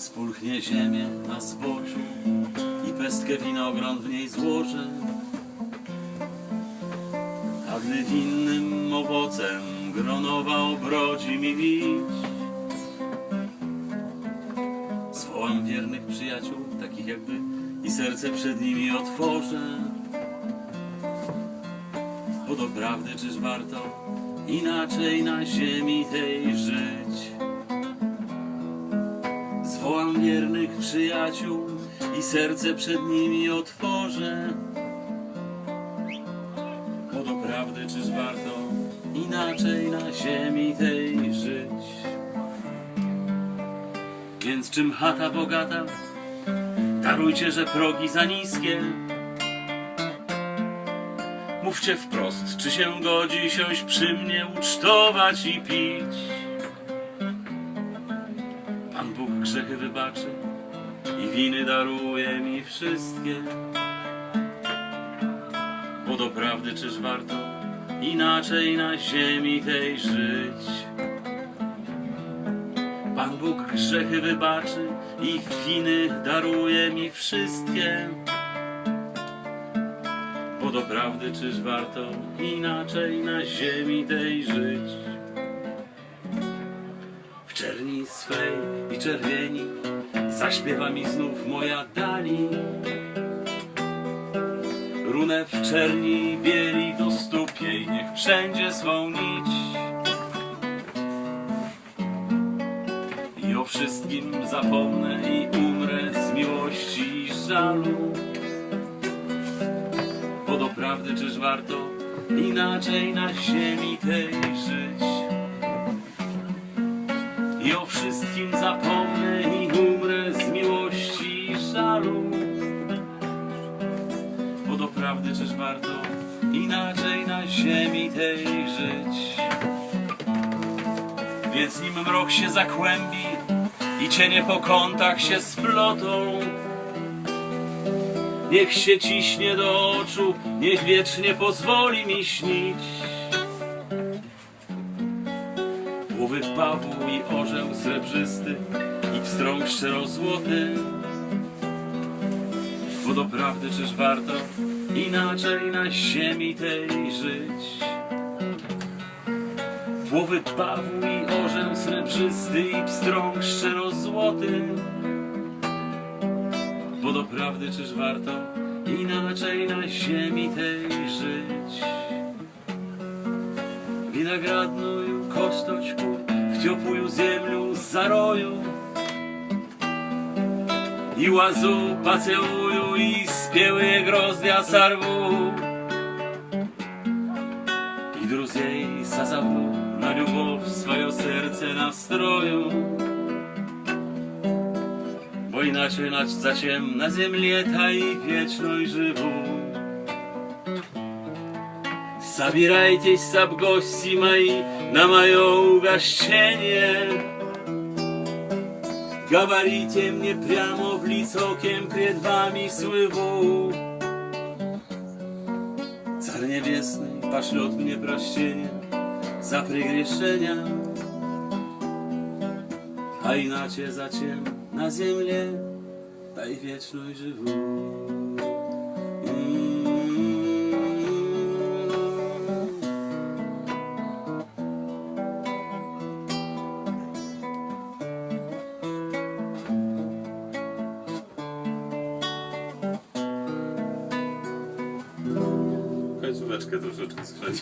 Spulchnie ziemię na zboczu i pestkę winogron w niej złożę. A gdy winnym owocem gronowa obrodzi mi wić, zwołam wiernych przyjaciół, takich jak wy, i serce przed nimi otworzę. Bo doprawdy czyż warto inaczej na ziemi tej przyjaciół i serce przed nimi otworzę. Bo doprawdy czyż warto inaczej na ziemi tej żyć? Więc czym chata bogata, darujcie, że progi za niskie. Mówcie wprost, czy się godzi siąść przy mnie, ucztować i pić. Pan Bóg grzechy wybaczy i winy daruje mi wszystkie. Bo doprawdy czyż warto inaczej na ziemi tej żyć? Pan Bóg grzechy wybaczy i winy daruje mi wszystkie. Bo doprawdy czyż warto inaczej na ziemi tej żyć? W czerni swej i czerwieni zaśpiewa mi znów moja Dani. Runę w czerni bieli do stóp jej niech wszędzie swą nić. I o wszystkim zapomnę i umrę z miłości i żalu. Bo doprawdy czyż warto inaczej na ziemi tej żyć? I o wszystkim zapomnę i umrę Bo doprawdy czyż warto inaczej na ziemi tej żyć? Więc nim mrok się zakłębi i cienie po kątach się splotą, niech się ciśnie do oczu, niech wiecznie pozwoli mi śnić. Głowy Pawłu i orzeł srebrzysty i pstrąg szczerozłoty. Bo doprawdy czyż warto inaczej na ziemi tej żyć? Głowy Pawłu i orzeł srebrzysty i pstrąg szczerozłoty. Bo doprawdy czyż warto inaczej na ziemi tej żyć? Winogradnuju, kostoćku, w ciopłую ziemiu zaroju. I łazu pacełuju i spieły grozdja sarwu. I druz jej sazawu na любов swoje serce nastroju. Bo inaczej nać zaciem na ziemię ta i wieczność żywą. Собирайтесь, саб гости мои, на мое угощение. Говорите мне прямо в лицо, кем пред вами слыву. Царь Небесный пошлет мне прощение за прегрешения, а иначе зачем на земле дай вечной живу? М. Końcóweczkę troszeczkę skręcić.